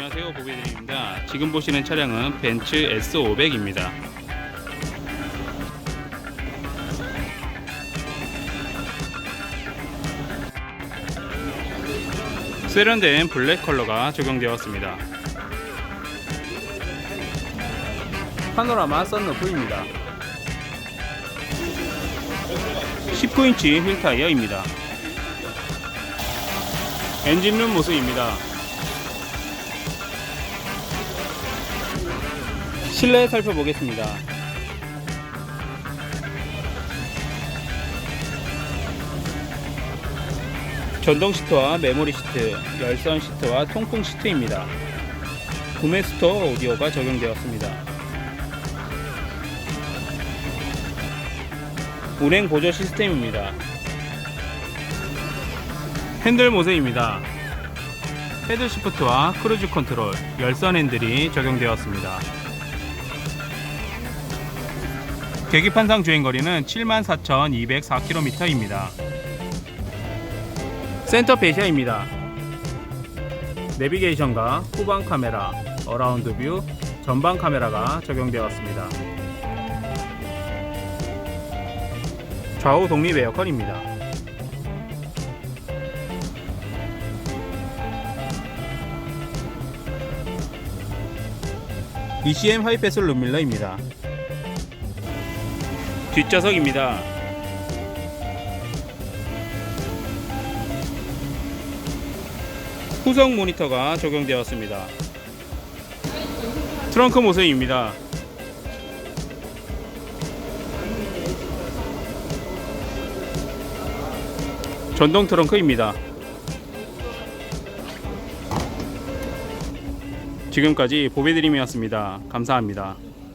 안녕하세요 보비드림입니다. 지금 보시는 차량은 벤츠 S500입니다. 세련된 블랙 컬러가 적용되었습니다. 파노라마 썬루프입니다. 19인치 휠 타이어입니다. 엔진룸 모습입니다 실내 살펴보겠습니다. 전동 시트와 메모리 시트, 열선 시트와 통풍 시트입니다. 구매 스토어 오디오가 적용되었습니다. 운행 보조 시스템입니다. 핸들 모습입니다. 헤드 시프트와 크루즈 컨트롤, 열선 핸들이 적용되었습니다. 계기판상 주행거리는 74,204km입니다. 센터 배시아입니다. 내비게이션과 후방 카메라, 어라운드 뷰, 전방 카메라가 적용되었습니다. 좌우 독립 에어컨입니다. ECM 하이패스 룸밀러입니다. 뒷좌석입니다. 후성 모니터가 적용되었습니다. 트렁크 모습입니다. 전동 트렁크입니다. 지금까지 보배드림이었습니다. 감사합니다.